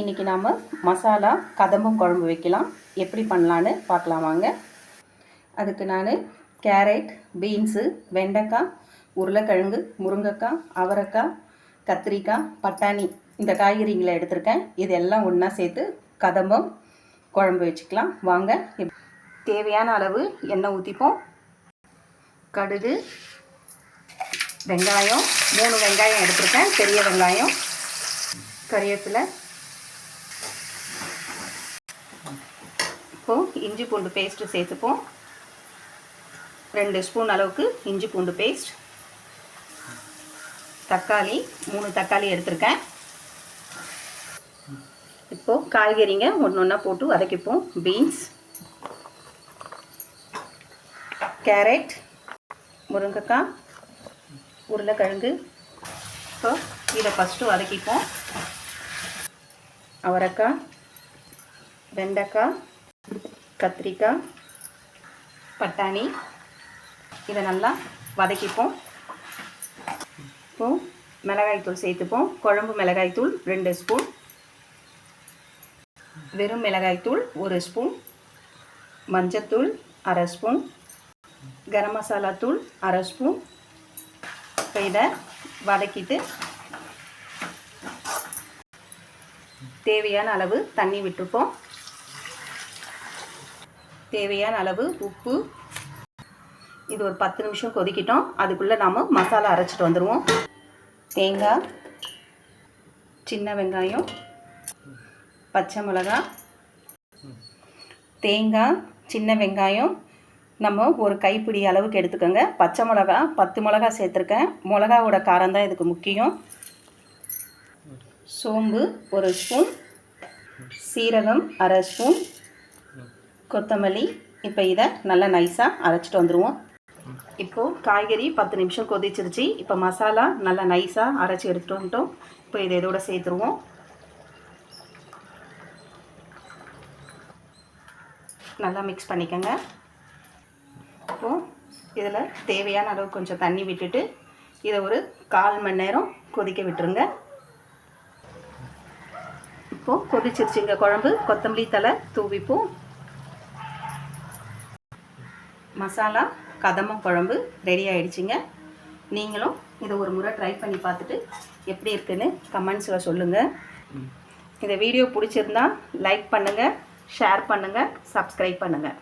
இன்றைக்கி நாம் மசாலா கதம்பம் குழம்பு வைக்கலாம். எப்படி பண்ணலான்னு பார்க்கலாம் வாங்க. அதுக்கு நான் கேரட் பீன்ஸு வெண்டைக்காய் உருளைக்கிழங்கு முருங்கைக்காய் அவரைக்காய் கத்திரிக்காய் பட்டாணி இந்த காய்கறிகளை எடுத்திருக்கேன். இதெல்லாம் ஒன்றா சேர்த்து கதம்பம் குழம்பு வச்சுக்கலாம். வாங்க. தேவையான அளவு எண்ணெய் ஊற்றிப்போம் கடுகு வெங்காயம் மூணு வெங்காயம் எடுத்திருக்கேன். பெரிய வெங்காயம் கறிவேப்பிலை இப்போது இஞ்சி பூண்டு பேஸ்ட்டு சேர்த்துப்போம். ரெண்டு ஸ்பூன் அளவுக்கு இஞ்சி பூண்டு பேஸ்ட் தக்காளி மூணு தக்காளி எடுத்திருக்கேன். இப்போது காய்கறிங்க ஒன்று ஒன்றா போட்டு வதக்கிப்போம். பீன்ஸ் கேரட் முருங்கைக்காய் உருளைக்கிழங்கு. இப்போ இதை ஃபஸ்ட்டு வதக்கிப்போம். அவரைக்காய் வெண்டைக்காய் கத்திரிக்காய் பட்டாணி. இதை நல்லா வதக்கிப்போம். இப்போது மிளகாய்த்தூள் சேர்த்துப்போம். குழம்பு மிளகாய்த்தூள் ரெண்டு ஸ்பூன். வெறும் மிளகாய்த்தூள் ஒரு ஸ்பூன். மஞ்சத்தூள் அரை ஸ்பூன். கரம் மசாலா தூள் அரை ஸ்பூன். இப்போ இதை வதக்கிட்டு தேவையான அளவு தண்ணி விட்டுப்போம். தேவையான அளவு உப்பு. இது ஒரு பத்து நிமிஷம் கொதிக்கிட்டோம். அதுக்குள்ளே நாம் மசாலா அரைச்சிட்டு வந்துடுவோம் தேங்காய் சின்ன வெங்காயம் பச்சை மிளகா தேங்காய் சின்ன வெங்காயம். நம்ம ஒரு கைப்பிடி அளவுக்கு எடுத்துக்கோங்க. பச்சை மிளகா பத்து மிளகா சேர்த்துருக்கேன். மிளகாவோட காரம் தான் இதுக்கு முக்கியம். சோம்பு ஒரு ஸ்பூன். சீரகம் அரை ஸ்பூன். கொத்தமல்லி. இப்போ இதை நல்லா நைஸாக அரைச்சிட்டு வந்துடுவோம் இப்போது காய்கறி பத்து நிமிஷம் கொதிச்சிருச்சு. இப்போ மசாலா நல்லா நைஸாக அரைச்சி எடுத்துகிட்டு வந்துட்டோம். இப்போ இதை இதோட சேர்த்துருவோம். நல்லா மிக்ஸ் பண்ணிக்கோங்க. இப்போது இதில் தேவையான அளவு கொஞ்சம் தண்ணி விட்டுட்டு இதை ஒரு கால் மணி நேரம் கொதிக்க விட்டுருங்க. இப்போது கொதிச்சிருச்சுங்க குழம்பு. கொத்தமல்லி தலை தூவிப்போம். மசாலா கதம்பம் குழம்பு ரெடி ஆயிடுச்சுங்க. நீங்களும் இதை ஒரு முறை ட்ரை பண்ணி பார்த்துட்டு எப்படி இருக்குன்னு கமெண்ட்ஸில் சொல்லுங்கள் இந்த வீடியோ பிடிச்சிருந்தா லைக் பண்ணுங்கள் ஷேர் பண்ணுங்கள் சப்ஸ்கிரைப் பண்ணுங்கள்